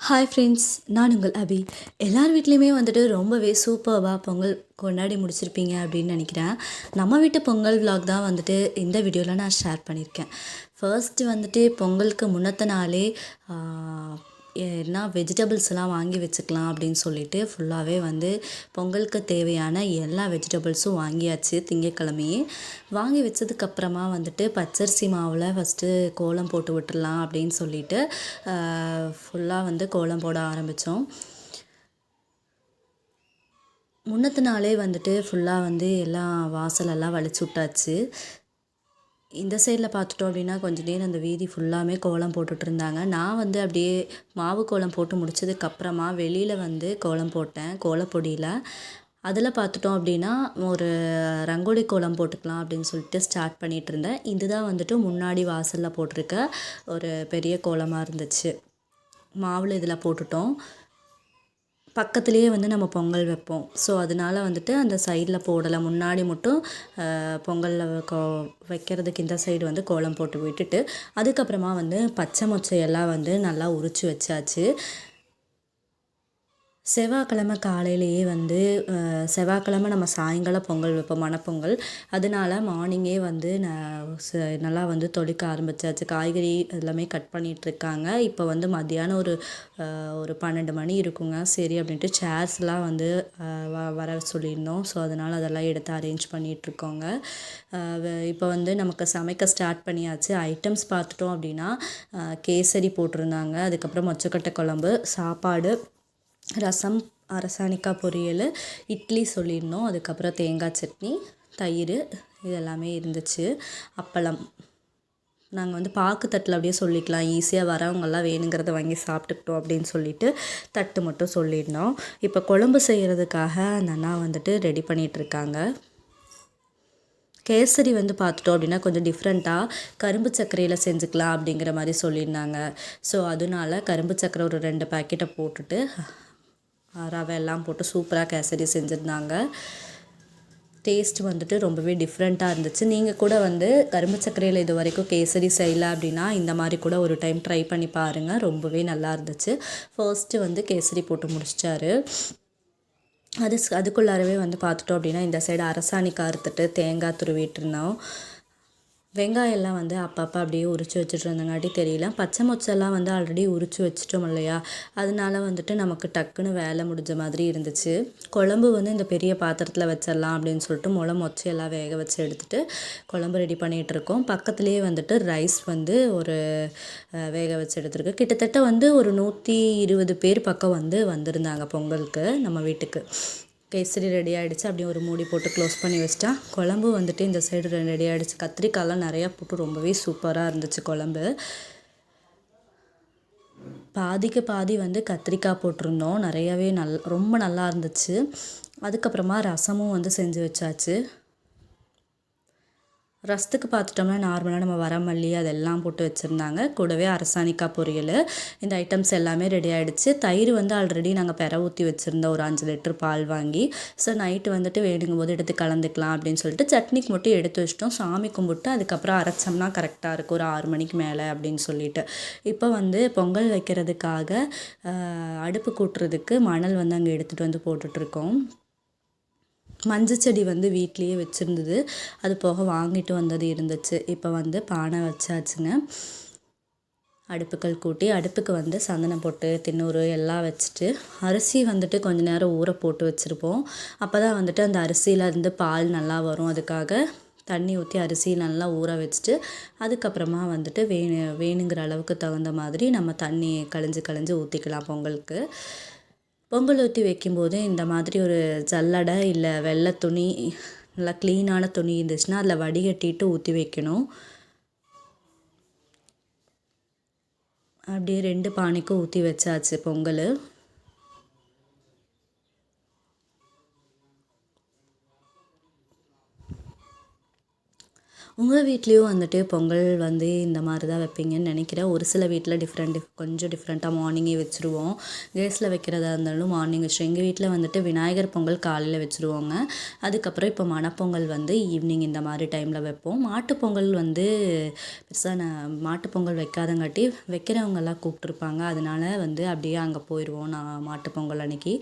Hi friends நான் உங்கள் அபி. எல்லார் வீட்லேயுமே வந்துட்டு ரொம்பவே சூப்பர்வாக பொங்கல் கொண்டாடி முடிச்சிருப்பீங்க அப்படின்னு நினைக்கிறேன். நம்ம வீட்டு பொங்கல் விலாக் தான் வந்துட்டு இந்த வீடியோவில் நான் ஷேர் பண்ணியிருக்கேன். ஃபர்ஸ்ட்டு வந்துட்டு பொங்கலுக்கு முன்னத்த நாளே என்ன வெஜிடபிள்ஸ் எல்லாம் வாங்கி வச்சுக்கலாம் அப்படின்னு சொல்லிட்டு ஃபுல்லாகவே வந்து பொங்கலுக்கு தேவையான எல்லா வெஜிடபிள்ஸும் வாங்கியாச்சு திங்கக்கிழமையே வாங்கி வச்சதுக்கப்புறமா வந்துட்டு பச்சரிசி மாவில் ஃபஸ்ட்டு கோலம் போட்டு விட்டுடலாம் அப்படின்னு சொல்லிட்டு ஃபுல்லாக வந்து கோலம் போட ஆரம்பித்தோம் முன்னத்து நாளே வந்துட்டு ஃபுல்லாக வந்து எல்லாம் வாசலெல்லாம் வலிச்சு விட்டாச்சு. இந்த சைடில் பார்த்துட்டோம் அப்படின்னா கொஞ்ச நேரம் அந்த வீதி ஃபுல்லாமே கோலம் போட்டுட்டு இருந்தாங்க. நான் வந்து அப்படியே மாவு கோலம் போட்டு முடிச்சதுக்கப்புறமா வெளியில் வந்து கோலம் போட்டேன் கோலப்பொடியில் அதில் பார்த்துட்டோம் அப்படின்னா ஒரு ரங்கோலி கோலம் போட்டுக்கலாம் அப்படின்னு சொல்லிட்டு ஸ்டார்ட் பண்ணிட்டு இருந்தேன். இதுதான் வந்துட்டு முன்னாடி வாசலில் போட்டிருக்க ஒரு பெரிய கோலமாக இருந்துச்சு. மாவில் இதில் போட்டுட்டோம். பக்கத்துலேயே வந்து நம்ம பொங்கல் வைப்போம். ஸோ அதனால வந்துட்டு அந்த சைடில் போடலை. முன்னாடி மட்டும் பொங்கலில் கோ வைக்கிறதுக்கு இந்த சைடு வந்து கோலம் போட்டு விட்டுட்டு அதுக்கப்புறமா வந்து பச்சை மொச்சையெல்லாம் வந்து நல்லா உரிச்சு வச்சாச்சு. செவ்வாய்க்கிழமை காலையிலேயே வந்து அஹ், செவ்வாய்க்கிழமை நம்ம சாயங்கால பொங்கல் வைப்போம் மணப்பொங்கல். அதனால மார்னிங்கே வந்து நான் ச- நல்லா வந்து தொளிக்க ஆரம்பிச்சாச்சு. காய்கறி எல்லாமே கட் பண்ணிகிட்ருக்காங்க இருக்காங்க இப்போ வந்து மத்தியானம் ஒரு ஒரு பன்னெண்டு மணி இருக்குங்க. சரி அப்படின்ட்டு சேர்ஸ்லாம் வந்து வ வர சொல்லியிருந்தோம். ஸோ அதனால் அதெல்லாம் எடுத்து அரேஞ்ச் பண்ணிகிட்ருக்கோங்க இப்போ வந்து நமக்கு சமைக்க ஸ்டார்ட் பண்ணியாச்சு. ஐட்டம்ஸ் பார்த்துட்டோம் அப்படின்னா கேசரி போட்டிருந்தாங்க. அதுக்கப்புறம் மொச்சக்கட்டை குழம்பு சாப்பாடு ரசம் அரசாணிக்காய் பொரியல் இட்லி சொல்லியிருந்தோம். அதுக்கப்புறம் தேங்காய் சட்னி தயிர் இதெல்லாமே இருந்துச்சு. அப்பளம். நாங்கள் வந்து பாக்கு தட்டில் அப்படியே சொல்லிக்கலாம். ஈஸியாக வரவங்கெல்லாம் வேணுங்கிறத வாங்கி சாப்பிட்டுக்கிட்டோம் அப்படின்னு சொல்லிட்டு தட்டு மட்டும் சொல்லியிருந்தோம். இப்போ குழம்பு செய்கிறதுக்காக அந்த அண்ணா வந்துட்டு ரெடி பண்ணிகிட்ருக்காங்க. இருக்காங்க கேசரி வந்து பார்த்துட்டோம் அப்படின்னா கொஞ்சம் டிஃப்ரெண்ட்டாக கரும்பு சர்க்கரையில் செஞ்சுக்கலாம் அப்படிங்கிற மாதிரி சொல்லியிருந்தாங்க. ஸோ அதனால கரும்பு சர்க்கரை ஒரு ரெண்டு பாக்கெட்டை போட்டுட்டு ரவை எல்லாம் போட்டு சூப்பராக கேசரி செஞ்சுருந்தாங்க. டேஸ்ட் வந்துட்டு ரொம்பவே டிஃப்ரெண்ட்டாக இருந்துச்சு. நீங்கள் கூட வந்து கரும்பு சர்க்கரையில் இது வரைக்கும் கேசரி செய்யலை அப்படின்னா இந்த மாதிரி கூட ஒரு டைம் ட்ரை பண்ணி பாருங்கள் ரொம்பவே நல்லா இருந்துச்சு. ஃபர்ஸ்ட்டு வந்து கேசரி போட்டு முடிச்சிட்டாரு. அது அதுக்குள்ளாரவே வந்து பார்த்துட்டோம் அப்படின்னா இந்த சைடு அரசாணி அறுத்துட்டு தேங்காய் துருவிட்டு இருந்தோம். வெங்காயம் எல்லாம் வந்து அப்பப்போ அப்படியே உரிச்சு வச்சுட்டு இருந்தங்காட்டி தெரியல. பச்சை மொச்செல்லாம் வந்து ஆல்ரெடி உரிச்சு வச்சிட்டோம் இல்லையா? அதனால வந்துட்டு நமக்கு டக்குன்னு வேலை முடிஞ்ச மாதிரி இருந்துச்சு. குழம்பு வந்து இந்த பெரிய பாத்திரத்தில் வச்சிடலாம் அப்படின்னு சொல்லிட்டு முளை மொச்சையெல்லாம் வேக வச்சு எடுத்துட்டு குழம்பு ரெடி பண்ணிகிட்டு இருக்கோம் பக்கத்துலேயே வந்துட்டு ரைஸ் வந்து ஒரு வேக வச்சு எடுத்துருக்கு. கிட்டத்தட்ட வந்து ஒரு நூற்றி இருபது பேர் பக்கம் வந்து வந்திருந்தாங்க பொங்கலுக்கு நம்ம வீட்டுக்கு. கேசரி ரெடி ஆகிடுச்சு அப்படியே ஒரு மூடி போட்டு க்ளோஸ் பண்ணி வச்சிட்டா குழம்பு வந்துட்டு இந்த சைடு ரெடி ஆகிடுச்சு கத்திரிக்காய்லாம் நிறையா போட்டு ரொம்பவே சூப்பராக இருந்துச்சு குழம்பு. பாதிக்கு பாதி வந்து கத்திரிக்காய் போட்டிருந்தோம். நிறையவே நல் ரொம்ப நல்லா இருந்துச்சு. அதுக்கப்புறமா ரசமும் வந்து செஞ்சு வச்சாச்சு. ரசத்துக்கு பார்த்துட்டோம்னா நார்மலாக நம்ம வரமல்லி அதெல்லாம் போட்டு வச்சுருந்தாங்க. கூடவே அரசாணிக்காய் பொரியல். இந்த ஐட்டம்ஸ் எல்லாமே ரெடி ஆகிடுச்சு தயிர் வந்து ஆல்ரெடி நாங்கள் பெற ஊற்றி வச்சுருந்தோம். ஒரு அஞ்சு லிட்டர் பால் வாங்கி. ஸோ நைட்டு வந்துட்டு வேணுங்கும் போது எடுத்து கலந்துக்கலாம் அப்படின்னு சொல்லிட்டு சட்னிக்கு மட்டும் எடுத்து வச்சிட்டோம். சாமி கும்பிட்டு அதுக்கப்புறம் அரைச்சோம்னா கரெக்டாக இருக்கும். ஒரு ஆறு மணிக்கு மேலே அப்படின்னு சொல்லிட்டு. இப்போ வந்து பொங்கல் வைக்கிறதுக்காக அடுப்பு கூட்டுறதுக்கு மணல் வந்து அங்கே எடுத்துகிட்டு வந்து போட்டுட்ருக்கோம் மஞ்சள் செடி வந்து வீட்லேயே வச்சுருந்தது. அது போக வாங்கிட்டு வந்தது இருந்துச்சு. இப்போ வந்து பானை வச்சாச்சுங்க. அடுப்புகள் கூட்டி அடுப்புக்கு வந்து சந்தனம் போட்டு தின்னூறு எல்லாம் வச்சுட்டு அரிசி வந்துட்டு கொஞ்ச நேரம் ஊற போட்டு வச்சுருப்போம். அப்போ தான் வந்துட்டு அந்த அரிசியில் இருந்து பால் நல்லா வரும். அதுக்காக தண்ணி ஊற்றி அரிசி நல்லா ஊற வச்சுட்டு அதுக்கப்புறமா வந்துட்டு வேணு வேணுங்கிற அளவுக்கு தகுந்த மாதிரி நம்ம தண்ணி கழிஞ்சு கழிஞ்சு ஊற்றிக்கலாம் பொங்கலுக்கு. பொங்கல் ஊற்றி வைக்கும்போது இந்த மாதிரி ஒரு ஜல்லடை இல்லை வெள்ளை துணி நல்லா க்ளீனான துணி இருந்துச்சுன்னா அதில் வடிகட்டிட்டு ஊற்றி வைக்கணும். அப்படியே ரெண்டு பானைக்கும் ஊற்றி வச்சாச்சு பொங்கல். உங்கள் வீட்லேயும் வந்துட்டு பொங்கல் வந்து இந்த மாதிரி தான் வைப்பீங்கன்னு நினைக்கிறேன். ஒரு சில வீட்டில் டிஃப்ரெண்ட் டிஃப் கொஞ்சம் டிஃப்ரெண்ட்டாக மார்னிங்கே வச்சுருவோம். கேஸில் வைக்கிறதா இருந்தாலும் மார்னிங் வச்சுருவோம் எங்கள் வீட்டில் வந்துட்டு விநாயகர் பொங்கல் காலையில் வச்சுருவோங்க. அதுக்கப்புறம் இப்போ மணப்பொங்கல் வந்து ஈவினிங் இந்த மாதிரி டைமில் வைப்போம். மாட்டுப்பொங்கல் வந்து பெருசாக நான் மாட்டுப்பொங்கல் வைக்காதங்காட்டி வைக்கிறவங்கெல்லாம் கூப்பிட்ருப்பாங்க அதனால வந்து அப்படியே அங்கே போயிடுவோம் நான் மாட்டுப்பொங்கல் அன்னைக்கு.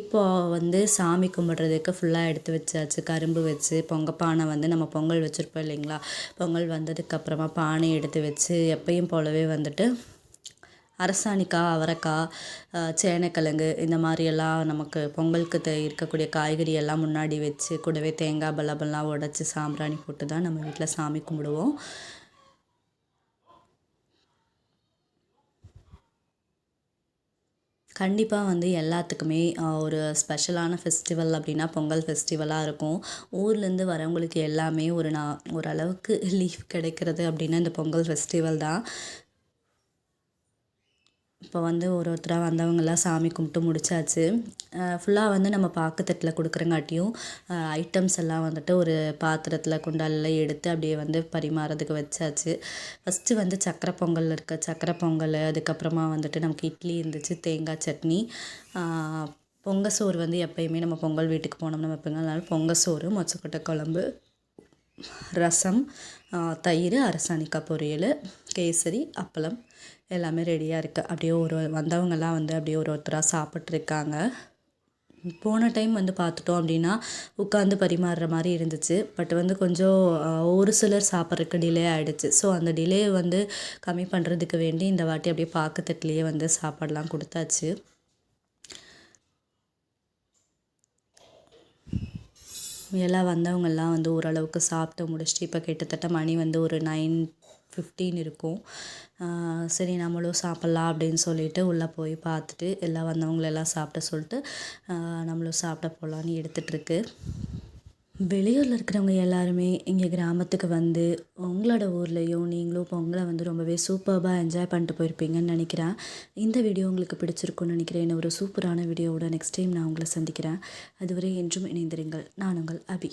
இப்போ வந்து சாமி கும்பிட்றதுக்கு ஃபுல்லாக எடுத்து வச்சாச்சு. கரும்பு வச்சு பொங்க பானை வந்து நம்ம பொங்கல் வச்சுருப்போம் இல்லைங்களா? பொங்கல் வந்ததுக்கப்புறமா பானை எடுத்து வச்சு எப்பயும் போலவே வந்துட்டு அரசாணிக்காய் அவரைக்காய் சேனைக்கிழங்கு இந்த மாதிரியெல்லாம் நமக்கு பொங்கலுக்கு தே இருக்கக்கூடிய காய்கறி எல்லாம் முன்னாடி வச்சு கூடவே தேங்காய் பலபெல்லாம் உடச்சி சாம்பிராணி போட்டு தான் நம்ம வீட்டில் சாமி கும்பிடுவோம். கண்டிப்பாக வந்து எல்லாத்துக்குமே ஒரு ஸ்பெஷலான ஃபெஸ்டிவல் அப்படின்னா பொங்கல் ஃபெஸ்டிவலாக இருக்கும். ஊர்லேருந்து வரவங்களுக்கு எல்லாமே ஒரு நான் ஓரளவுக்கு லீவ் கிடைக்கிறது அப்படின்னா இந்த பொங்கல் ஃபெஸ்டிவல் தான். இப்போ வந்து ஒரு ஒருத்தராக வந்தவங்கெல்லாம் சாமி கும்பிட்டு முடிச்சாச்சு. ஃபுல்லாக வந்து நம்ம பாக்குத்தட்டில் கொடுக்குறங்காட்டியும் ஐட்டம்ஸ் எல்லாம் வந்துட்டு ஒரு பாத்திரத்தில் குண்டாலில் எடுத்து அப்படியே வந்து பரிமாறதுக்கு வச்சாச்சு. ஃபஸ்ட்டு வந்து சக்கரை பொங்கல் இருக்க. சக்கரை பொங்கல் அதுக்கப்புறமா வந்துட்டு நமக்கு இட்லி இருந்துச்சு தேங்காய் சட்னி. பொங்க சோறு வந்து எப்பயுமே நம்ம பொங்கல் வீட்டுக்கு போனோம்னா வைப்போங்க அதனால பொங்க சோறு மொச்சக்கொட்டை குழம்பு ரசம் தயிர் அரசாணிக்காய் பொரியல் கேசரி அப்பளம் எல்லாமே ரெடியாக இருக்குது அப்படியே ஒரு வந்தவங்கெல்லாம் வந்து அப்படியே ஒரு ஒருத்தராக சாப்பிட்ருக்காங்க போன டைம் வந்து பார்த்துட்டோம் அப்படின்னா உட்காந்து பரிமாறுற மாதிரி இருந்துச்சு. பட் வந்து கொஞ்சம் ஒரு சிலர் சாப்பிட்றதுக்கு டிலே ஆகிடுச்சு ஸோ அந்த டிலே வந்து கம்மி பண்ணுறதுக்கு வேண்டி இந்த வாட்டி அப்படியே பாக்கத்தட்டுலேயே வந்து சாப்பாடெலாம் கொடுத்தாச்சு. எல்லாம் வந்தவங்கெல்லாம் வந்து ஓரளவுக்கு சாப்பிட்டு முடிச்சுட்டு இப்போ கிட்டத்தட்ட மணி வந்து ஒரு நைன் ஃபிஃப்டீன் இருக்கும். சரி நம்மளும் சாப்பிட்லாம் அப்படின்னு சொல்லிட்டு உள்ளே போய் பார்த்துட்டு எல்லாம் வந்தவங்களெல்லாம் சாப்பிட சொல்லிட்டு நம்மளும் சாப்பிட போகலான்னு எடுத்துகிட்ருக்கு வெளியூரில் இருக்கிறவங்க எல்லாருமே இங்கே கிராமத்துக்கு வந்து உங்களோட ஊர்லேயும் நீங்களும் பொங்கலை வந்து ரொம்பவே சூப்பர்பாக என்ஜாய் பண்ணிட்டு போயிருப்பீங்கன்னு நினைக்கிறேன். இந்த வீடியோ உங்களுக்கு பிடிச்சிருக்குன்னு நினைக்கிறேன். ஒரு சூப்பரான வீடியோவோட நெக்ஸ்ட் டைம் நான் உங்களை சந்திக்கிறேன். அதுவரை என்றும் இணைந்திருங்கள். நான் உங்கள் அபி.